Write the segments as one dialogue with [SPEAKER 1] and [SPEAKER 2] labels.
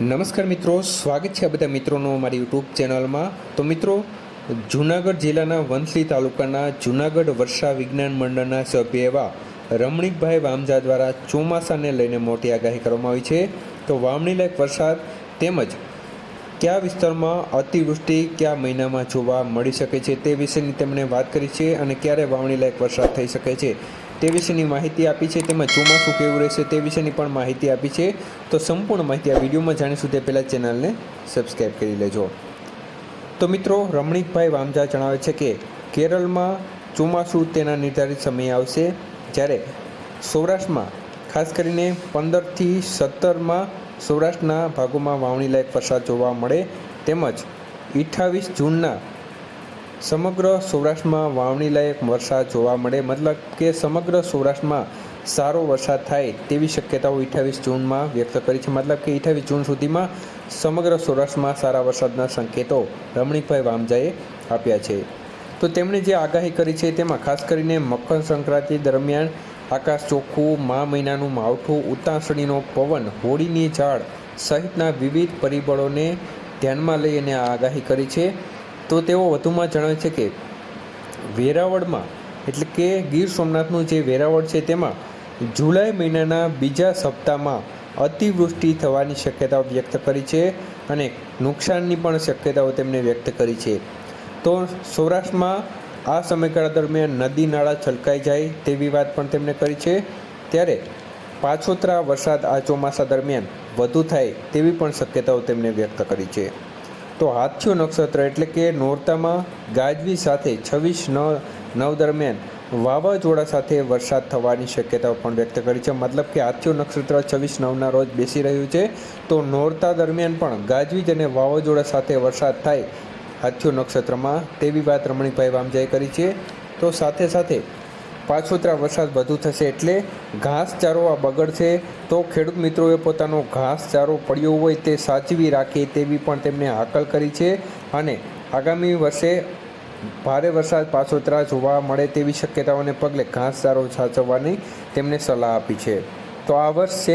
[SPEAKER 1] નમસ્કાર મિત્રો, સ્વાગત છે આ બધા મિત્રોનો મારી યુટ્યુબ ચેનલમાં. તો મિત્રો, જૂનાગઢ જિલ્લાના વંથલી તાલુકાના જૂનાગઢ વર્ષા વિજ્ઞાન મંડળના સભ્ય એવા રમણીકભાઈ વામજા દ્વારા ચોમાસાને લઈને મોટી આગાહી કરવામાં આવી છે. તો વાવણી લાયક વરસાદ તેમજ કયા વિસ્તારમાં અતિવૃષ્ટિ કયા મહિનામાં જોવા મળી શકે છે તે વિશેની તેમણે વાત કરી છે અને ક્યારે વાવણી લાયક વરસાદ થઈ શકે છે તે વિશેની માહિતી આપી છે તેમજ ચોમાસું કેવું રહેશે તે વિશેની પણ માહિતી આપી છે. તો સંપૂર્ણ માહિતી આ વિડીયોમાં જાણીશું તે પહેલાં ચેનલને સબસ્ક્રાઈબ કરી લેજો. તો મિત્રો, રમણીકભાઈ વામજા જણાવે છે કે કેરળમાં ચોમાસું તેના નિર્ધારિત સમયે આવશે જ્યારે સૌરાષ્ટ્રમાં, ખાસ કરીને પંદરથી સત્તરમાં સૌરાષ્ટ્રના ભાગોમાં વાવણી લાયક વરસાદ જોવા મળે તેમજ અઠ્ઠાવીસ જૂનના સમગ્ર સૌરાષ્ટ્રમાં વાવણી લાયક વરસાદ જોવા મળે, મતલબ કે સમગ્ર સૌરાષ્ટ્રમાં સારો વરસાદ થાય તેવી શક્યતાઓ અઠ્ઠાવીસ જૂનમાં વ્યક્ત કરી છે. મતલબ કે અઠ્ઠાવીસ જૂન સુધીમાં સમગ્ર સૌરાષ્ટ્રમાં સારા વરસાદના સંકેતો રમણીકભાઈ વામજાએ આપ્યા છે. તો તેમણે જે આગાહી કરી છે તેમાં ખાસ કરીને મકર સંક્રાંતિ દરમિયાન આકાશ ચોખ્ખું, મા મહિનાનું માવઠું ઉતાસણીનો પવન, હોળીની ઝાડ સહિતના વિવિધ પરિબળોને ધ્યાનમાં લઈ અને આગાહી કરી છે. તો તેઓ વધુમાં જણાવે છે કે વેરાવળમાં, એટલે કે ગીર સોમનાથનું જે વેરાવળ છે તેમાં, જુલાઈ મહિનાના બીજા સપ્તાહમાં અતિવૃષ્ટિ થવાની શક્યતાઓ વ્યક્ત કરી છે અને નુકસાનની પણ શક્યતાઓ તેમણે વ્યક્ત કરી છે. તો સૌરાષ્ટ્રમાં આ સમયગાળા દરમિયાન નદી નાળા છલકાઈ જાય તેવી વાત પણ તેમણે કરી છે. ત્યારે પાછોતરા વરસાદ આ ચોમાસા દરમિયાન વધુ થાય તેવી પણ શક્યતાઓ તેમણે વ્યક્ત કરી છે. તો હાથિયું નક્ષત્ર એટલે કે નોરતામાં ગાજવી સાથે છવ્વીસ નવ નવ દરમિયાન વાવાઝોડા સાથે વરસાદ થવાની શક્યતાઓ પણ વ્યક્ત કરી છે. મતલબ કે હાથિયું નક્ષત્ર છવ્વીસ, નવના રોજ બેસી રહ્યું છે. તો નોરતા દરમિયાન પણ ગાજવીજ અને વાવાઝોડા સાથે વરસાદ થાય હાથિયું નક્ષત્રમાં તેવી વાત રમણીભાઈ વામજાએ કરી છે. તો સાથે સાથે પાછોતરા વરસાદ વધુ થશે એટલે ઘાસચારો આ બગડશે. તો ખેડૂત મિત્રોએ પોતાનો ઘાસચારો પડ્યો હોય તે સાચવી રાખે તેવી પણ તેમણે હાકલ કરી છે. અને આગામી વર્ષે ભારે વરસાદ પાછોતરા જોવા મળે તેવી શક્યતાઓને પગલે ઘાસચારો સાચવવાની તેમણે સલાહ આપી છે. તો આ વર્ષ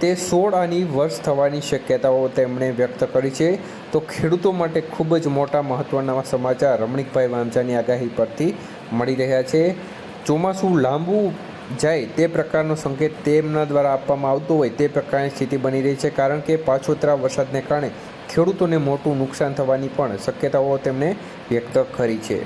[SPEAKER 1] તે સોળ આની વર્ષ થવાની શક્યતાઓ તેમણે વ્યક્ત કરી છે. તો ખેડૂતો માટે ખૂબ જ મોટા મહત્ત્વના સમાચાર રમણીકભાઈ વાંચાની આગાહી પરથી મળી રહ્યા છે. ચોમાસું લાંબુ જાય તે પ્રકારનો સંકેત તેમના દ્વારા આપવામાં આવતો હોય તે પ્રકારની સ્થિતિ બની રહી છે કારણ કે પાછોતરા વરસાદને કારણે ખેડૂતોને મોટું નુકસાન થવાની પણ શક્યતાઓ તેમણે વ્યક્ત કરી છે.